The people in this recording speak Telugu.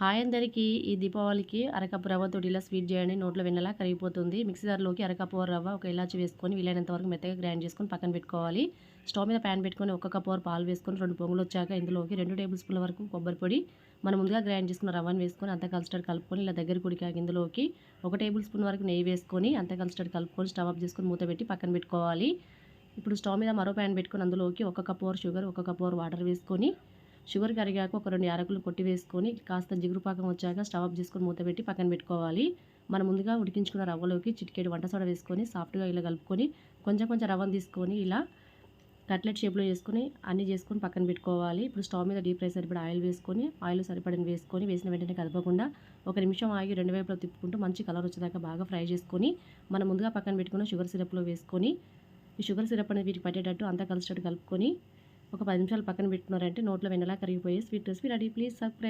హాయ్ అందరికీ ఈ దీపావళికి అరకప్పు రవ్వ తొడిలా స్వీట్ చేయండి నోట్లో వెన్నలా కరిగిపోతుంది. మిక్సీ జార్లోకి అరకప్పు రవ్వ ఒక ఇలాచి వేసుకొని వీలైనంత వరకు మెత్తగా గ్రైండ్ చేసుకొని పక్కన పెట్టుకోవాలి. స్టవ్ మీద ప్యాన్ పెట్టుకొని ఒక కప్పు వరకు పాలు వేసుకొని రెండు పొంగులు వచ్చాక ఇందులోకి రెండు టేబుల్ స్పూన్ల వరకు కొబ్బరి పొడి మనం ముందుగా గ్రైండ్ చేసుకున్న రవ్వను వేసుకొని అంత కల్స్టర్డ్ కలుపుకొని ఇలా దగ్గర కుడికాక ఇందులోకి ఒక టేబుల్ స్పూన్ వరకు నెయ్యి వేసుకొని అంత కల్స్టర్డ్ కలుపుకొని స్టవ్ ఆఫ్ చేసుకొని మూత పెట్టి పక్కన పెట్టుకోవాలి. ఇప్పుడు స్టవ్ మీద మరో ప్యాన్ పెట్టుకొని అందులోకి ఒక కప్పు వరకు షుగర్ ఒక కప్పు వరకు వాటర్ వేసుకొని షుగర్ కరిగాక ఒక రెండు యాలకులు కొట్టి వేసుకొని కాస్త జిగురు పాకం వచ్చాక స్టవ్ ఆఫ్ చేసుకొని మూత పెట్టి పక్కన పెట్టుకోవాలి. మనం ముందుగా ఉడికించుకున్న రవ్వలోకి చిటికేడు వంట సోడా వేసుకొని సాఫ్ట్గా ఇలా కలుపుకొని కొంచెం కొంచెం రవ్వను తీసుకొని ఇలా కట్లెట్ షేప్లో చేసుకొని అన్నీ చేసుకొని పక్కన పెట్టుకోవాలి. ఇప్పుడు స్టవ్ మీద డీప్ ఫ్రై సరిపడా ఆయిల్ వేసుకొని ఆయిల్ సరిపడిన వేసుకొని వేసిన వెంటనే కలపకుండా ఒక నిమిషం ఆగి రెండు వైపులో తిప్పుకుంటూ మంచి కలర్ వచ్చేదాకా బాగా ఫ్రై చేసుకొని మనం ముందుగా పక్కన పెట్టుకున్న షుగర్ సిరప్లో వేసుకొని ఈ షుగర్ సిరప్ అనేది వీటికి పట్టేటట్టు అంతా కలిసేటట్టు కలుపుకొని ఒక పది నిమిషాలు పక్కన పెట్టుకున్నారంటే నోట్లో వెన్నలా కరిగిపోయి sweet recipe ready. Please subscribe